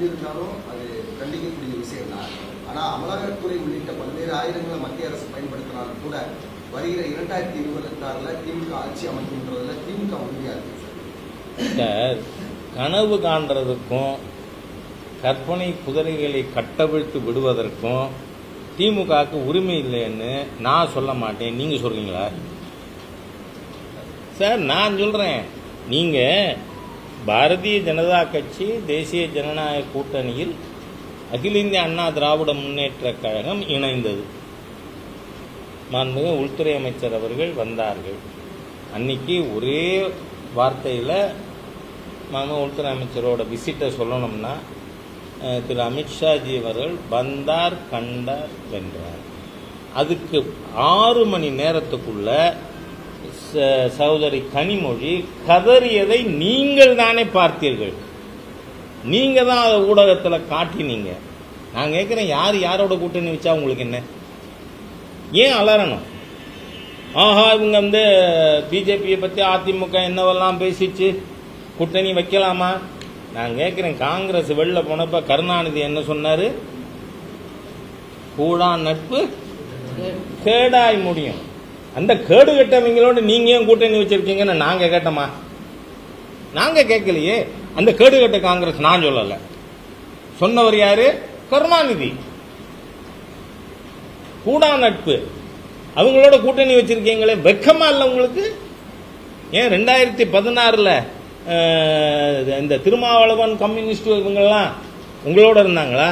செய்திருந்தாலும் அது கண்டிக்கக்கூடிய விஷயம் தான் ஆனால் அமலாக்கத்துறை உள்ளிட்ட பல்வேறு ஆயுதங்களை மத்திய அரசு பயன்படுத்தினாலும் கூட வருகிற இரண்டாயிரத்தி இருபத்தி ஆறில் திமுக ஆட்சி அமைக்கின்றதுல திமுக உறுதியா இருக்கு. சார் கனவு காண்றதுக்கும் கற்பனை குதிரைகளை கட்டவிழ்த்து விடுவதற்கும் திமுகவுக்கு உரிமை இல்லைன்னு நான் சொல்ல மாட்டேன். நீங்கள் சொல்கிறீங்களா சார் நான் சொல்கிறேன் நீங்கள் பாரதிய ஜனதா கட்சி தேசிய ஜனநாயக கூட்டணியில் அகில இந்திய அண்ணா திராவிட முன்னேற்ற கழகம் இணைந்தது. மாண்புமிகு உள்துறை அமைச்சர் அவர்கள் வந்தார்கள். அன்னைக்கு ஒரே வார்த்தையில் மாண்பு உள்துறை அமைச்சரோட விசிட்டை சொல்லணும்னா திரு அமித்ஷாஜி அவர்கள் வந்தார் கண்டார் வென்றார். அதுக்கு ஆறு மணி நேரத்துக்குள்ள சகோதரி கனிமொழி கதறியதை நீங்கள் தானே பார்த்தீர்கள். நீங்கள் தான் அதை ஊடகத்தில் காட்டினீங்க. நான் கேட்குறேன் யார் யாரோட கூட்டணி வச்சா உங்களுக்கு என்ன? ஏன் அலறணும்? ஆஹா இவங்க வந்து பிஜேபியை பற்றி அதிமுக என்னவெல்லாம் பேசிச்சு? கூட்டணி வைக்கலாமா? நான் கேட்குறேன் காங்கிரஸ் வெளில போனப்ப கருணாநிதி என்ன சொன்னார்? கூடா நட்பு கேடாய் முடியும். அந்த கேடு கெட்டவங்களோட நீங்கள் ஏன் கூட்டணி வச்சிருக்கீங்கன்னு நாங்கள் கேட்டோமா? நாங்கள் கேட்கலையே. அந்த கேடு கெட்ட காங்கிரஸ் நான் சொல்லலை. சொன்னவர் யாரு? கருணாநிதி. கூடா நட்பு. அவங்களோட கூட்டணி வச்சுருக்கீங்களே வெக்கமாக இல்லை உங்களுக்கு? ஏன் ரெண்டாயிரத்தி பதினாறில் இந்த திருமாவளவன் கம்யூனிஸ்ட் இவங்கெல்லாம் உங்களோட இருந்தாங்களா?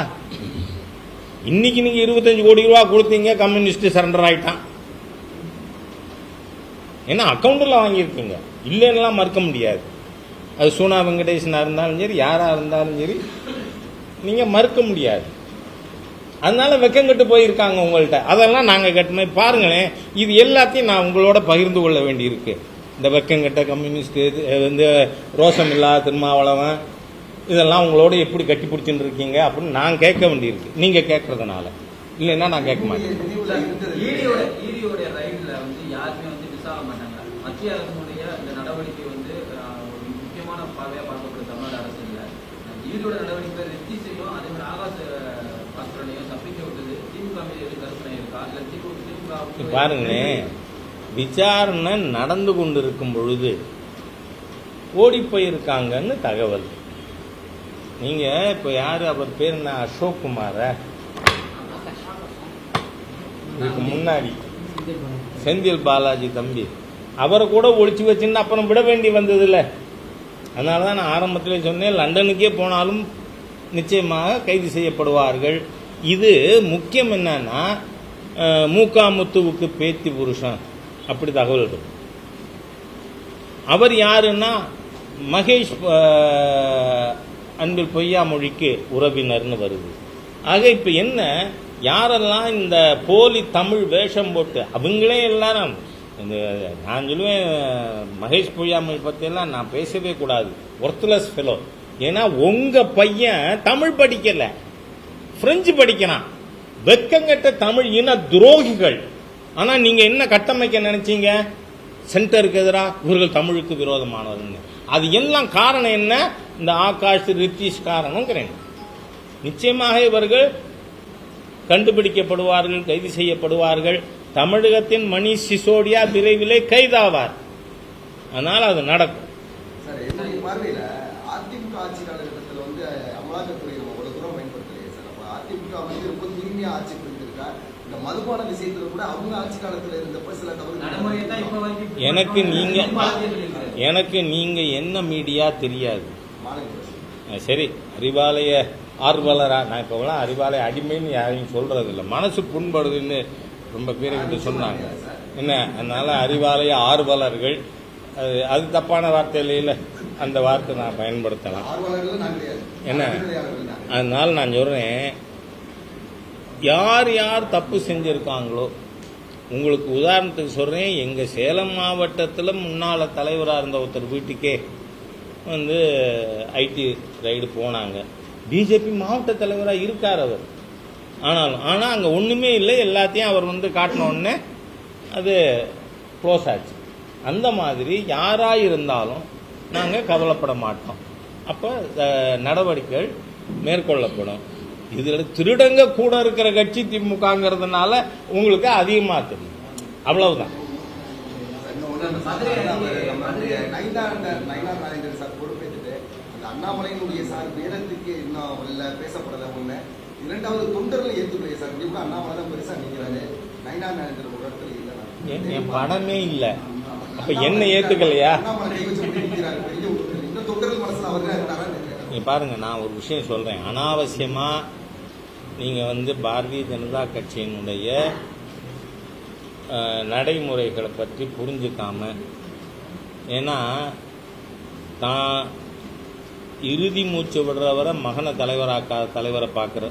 இன்னைக்கு நீங்கள் இருபத்தஞ்சு கோடி ரூபா கொடுத்தீங்க கம்யூனிஸ்ட் சரண்டர் ஆகிட்டான் ஏன்னா அக்கௌண்ட்டில் வாங்கியிருக்கீங்க. இல்லைன்னுலாம் மறுக்க முடியாது. அது சூனா வெங்கடேஷனாக இருந்தாலும் சரி யாராக இருந்தாலும் சரி நீங்கள் மறுக்க முடியாது. அதனால வெக்கங்கட்டு போயிருக்காங்க உங்கள்கிட்ட அதெல்லாம் நாங்கள் கட்டின பாருங்களேன் இது எல்லாத்தையும் நான் உங்களோட பகிர்ந்து கொள்ள வேண்டியிருக்கு. இந்த வெக்கங்கட்ட கம்யூனிஸ்ட் வந்து ரோசம் இல்லா திருமாவளவன் இதெல்லாம் உங்களோட எப்படி கட்டி பிடிச்சின்னு இருக்கீங்க அப்படின்னு நான் கேட்க வேண்டியிருக்கு. நீங்கள் கேட்கறதுனால. இல்லைன்னா நான் கேட்க மாட்டேன். மத்திய அரசுடைய இந்த நடவடிக்கை வந்து ஒரு முக்கியமான பார்வையாக பார்க்கப்படுது தமிழ்நாடு அரசு இல்ல. ஈடியோட நடவடிக்கை வெற்றி செய்யும். அதே மாதிரி ஆகாச பாஸ்கரனையும் தப்பிக்க விட்டது. திமுக மீது எதுவும் கருத்துனை இருக்கா? இல்ல திமுக திமுக பாருங்களேன் விசாரணை நடந்து கொண்டிருக்கும் பொழுது ஓடி போயிருக்காங்கன்னு தகவல். நீங்க இப்ப யாரு? அவர் பேர் என்ன? அசோக் குமார? இதுக்கு முன்னாடி. செந்தில் பாலாஜி தம்பி. அவரை கூட ஒழிச்சு வச்சுன்னு அப்புறம் விட வேண்டி வந்தது இல்ல அதனால தான் நான் ஆரம்பத்தில் சொன்னேன் லண்டனுக்கே போனாலும் நிச்சயமாக கைது செய்யப்படுவார்கள். இது முக்கியம் என்னன்னா மூக்காமுத்துவுக்கு பேத்தி புருஷன். அப்படி தகவல் அவர் யாருன்னா மகேஷ் அன்பில் பொய்யாமொழிக்கு உறவினர்னு வருது. ஆக இப்போ என்ன யாரெல்லாம் இந்த போலி தமிழ் வேஷம் போட்டு அவங்களே எல்லாரும் இந்த நான் சொல்லுவேன் மகேஷ் பொய்யாமொழி பற்றியெல்லாம் நான் பேசவே கூடாது. ஒர்த்லெஸ் ஃபெலோ ஏன்னா உங்கள் பையன் தமிழ் படிக்கலை. ஃப்ரெஞ்சு படிக்கிறான். வெக்கங்கட்ட தமிழ் இன துரோகிகள். ஆனால் நீங்கள் என்ன கட்டமைக்க நினச்சிங்க? சென்டருக்கு எதிராக இவர்கள் தமிழுக்கு விரோதமானவர்கள். அது எல்லாம் காரணம் என்ன? இந்த ஆகாஷ் ரித்தீஷ் காரணங்கிறேன் நிச்சயமாக இவர்கள் கண்டுபிடிக்கப்படுவார்கள் கைது செய்யப்படுவார்கள். தமிழகத்தின் மணிஷ் சிசோடியா விரைவிலே கைதாவார். அதனால் அது நடக்கும். எனக்கு நீங்க. எனக்கு நீங்க என்ன மீடியா தெரியாது. சரி. அறிவாலய ஆர்வலரா நான் இப்போலாம் அறிவாலய அடிமைன்னு யாரையும் சொல்றது இல்லை மனசு புண்படுதுன்னு ரொம்ப பேர் கிட்ட சொன்னாங்க. என்ன? அதனால அறிவாலய ஆர்வலர்கள் அது அது தப்பான வார்த்தை இல்லையில அந்த வார்த்தை நான் பயன்படுத்தலாம். என்ன? அதனால நான் சொல்றேன் யார் யார் தப்பு செஞ்சிருக்காங்களோ உங்களுக்கு உதாரணத்துக்கு சொல்றேன் எங்க சேலம் மாவட்டத்தில் முன்னால தலைவராக இருந்த ஒருத்தர் வீட்டுக்கே வந்து ஐடி ரைடு போனாங்க. பிஜேபி மாவட்ட தலைவராக இருக்கார் அவர். ஆனாலும் ஆனால் அங்கே ஒன்றுமே இல்லை. எல்லாத்தையும் அவர் வந்து காட்டின உடனே அது க்ளோஸ் ஆச்சு. அந்த மாதிரி யாராக இருந்தாலும் நாங்கள் கவலைப்பட மாட்டோம். அப்போ நடவடிக்கைகள் மேற்கொள்ளப்படும். இதில் திருடங்க கூட இருக்கிற கட்சி திமுகங்கிறதுனால உங்களுக்கு அதிகமாக தெரியும். அவ்வளவுதான். பொறுப்பேற்றுட்டு அந்த அண்ணாமலையினுடைய சார் வேதத்துக்கு இன்னும் பேசப்படல ஒண்ணு. இரண்டாவது தொண்டர்கள் ஏத்துக்கலையே சார். இப்படி அண்ணாமலை தான் பெருசா நிக்கிறாரு. நைனா நாராயணன் ஒரு இடத்துல இல்ல என் படமே இல்லை. அப்ப என்ன ஏத்துக்கலையா? நீங்க பாருங்க நான் ஒரு விஷயம் சொல்றேன். அனாவசியமா நீங்க வந்து பாரதிய ஜனதா கட்சியினுடைய நடைமுறைகளை பற்றி புரிஞ்சுக்காம ஏன்னா தான் இறுதி மூச்சு விடுறவரை மகனை தலைவராக்காத தலைவரை பார்க்குற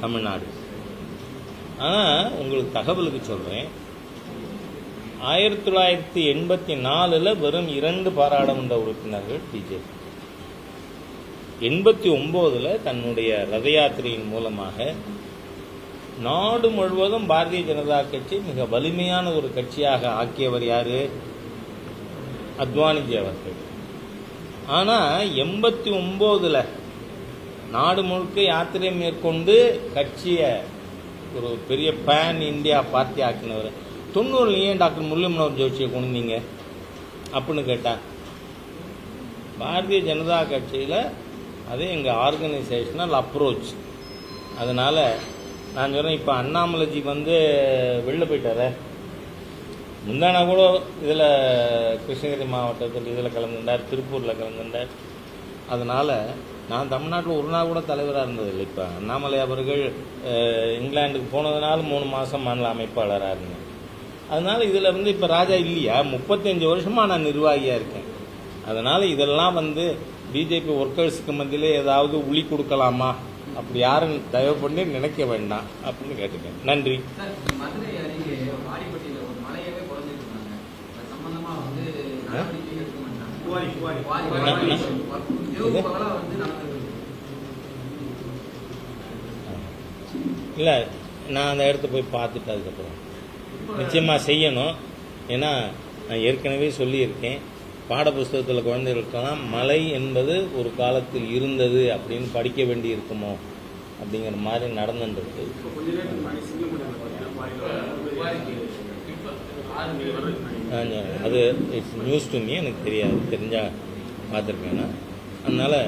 தமிழ்நாடு. ஆனால் உங்களுக்கு தகவலுக்கு சொல்கிறேன் ஆயிரத்தி தொள்ளாயிரத்தி எண்பத்தி நாலில் வெறும் இரண்டு பாராளுமன்ற உறுப்பினர்கள் பிஜேபி எண்பத்தி ஒம்போதில் தன்னுடைய ரத யாத்திரையின் மூலமாக நாடு முழுவதும் பாரதிய ஜனதா கட்சி மிக வலிமையான ஒரு கட்சியாக ஆக்கியவர் யார்? அத்வானிஜி அவர்கள். ஆனால் எண்பத்தி ஒம்போதில் நாடு முழுக்க யாத்திரை மேற்கொண்டு கட்சியை ஒரு பெரிய பேன் இந்தியா பார்ட்டி ஆக்கினவர். தொண்ணூறுல ஏன் டாக்டர் முரளி மனோகர் ஜோஷியை கொண்டுந்தீங்க அப்படின்னு கேட்டேன் பாரதிய ஜனதா கட்சியில் அது எங்கள் ஆர்கனைசேஷனல் அப்ரோச் அதனால் நான் சொல்கிறேன் இப்போ அண்ணாமலைஜி வந்து வெளில போயிட்டாரே. முந்தானா கூட இதில் கிருஷ்ணகிரி மாவட்டத்தில் இதில் கலந்துட்டார் திருப்பூரில் கலந்துட்டார் அதனால் நான் தமிழ்நாட்டில் ஒரு நாள் கூட தலைவராக இருந்ததில்லை இப்போ. அண்ணாமலை அவர்கள் இங்கிலாந்துக்கு போனதுனால மூணு மாதம் மாநில அமைப்பாளராக இருந்தேன். அதனால் இதில் வந்து இப்போ ராஜா இல்லையா? முப்பத்தஞ்சு வருஷமாக நான் நிர்வாகியாக இருக்கேன். அதனால் இதெல்லாம் வந்து பிஜேபி ஒர்க்கர்ஸுக்கு மத்தியிலே ஏதாவது உளி கொடுக்கலாமா? அப்படி யாரும் தயவு பண்ணி நினைக்க வேண்டாம் அப்படின்னு கேட்டுக்கேன் நன்றி. இல்லை நான் அந்த இடத்த போய் பார்த்துட்டு அதுக்கப்புறம். நிச்சயமாக செய்யணும். ஏன்னா நான் ஏற்கனவே சொல்லியிருக்கேன் பாடப்புஸ்தகத்தில் குழந்தைகளுக்கெல்லாம் மலை என்பது ஒரு காலத்தில் இருந்தது அப்படின்னு படிக்க வேண்டி இருக்குமோ அப்படிங்கிற மாதிரி நடந்துருக்கு இப்போ அது இட்ஸ் நியூஸ் டு மீ எனக்கு தெரியாது தெரிஞ்சால் பார்த்துருக்கேன்னா அதனால்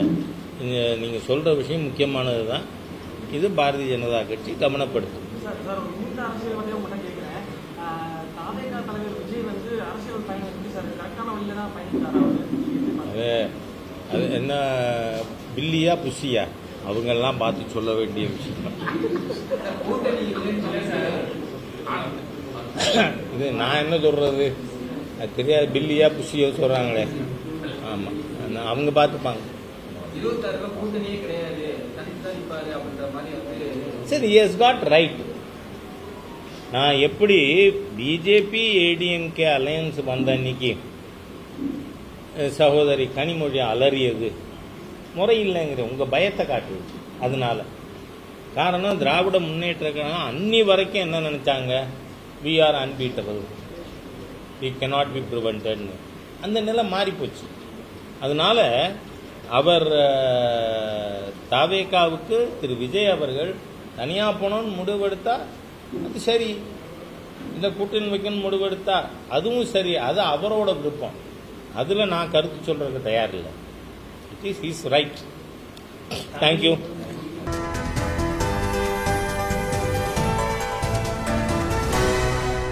நீங்கள் சொல்கிற விஷயம் முக்கியமானது தான் இது பாரதிய ஜனதா கட்சி கவனப்படுத்தும்? அது அது என்ன பில்லியா புஷியா அவங்கெல்லாம் பார்த்து சொல்ல வேண்டிய விஷயம் இது நான் என்ன சொல்கிறது அது தெரியாது. பில்லியா புஷியோ சொல்கிறாங்களே ஆமாம் அவங்க பார்த்துப்பாங்க. சரி எஸ் காட் ரைட் நான் எப்படி பிஜேபி ஏடிஎம்கே அலையன்ஸ் வந்த அன்னைக்கு சகோதரி கனிமொழி அலறியது. முறை இல்லைங்கிற உங்கள் பயத்தை காட்டுது. அதனால. காரணம் திராவிட முன்னேற்ற அன்னி வரைக்கும் என்ன நினைச்சாங்க? We are unbeatable we cannot be ப்ரிவென்டட்னு அந்த நிலை மாறிப்போச்சு. அதனால் அதனால அவர் தாவேக்காவுக்கு திரு விஜய் அவர்கள் தனியாக போனோன்னு முடிவெடுத்தா அது சரி. இந்த கூட்டணி வைக்கணும்னு முடிவெடுத்தா அதுவும் சரி. அது அவரோட விருப்பம். அதில் நான் கருத்து சொல்கிறதுக்கு தயார் இல்லை it is is right thank you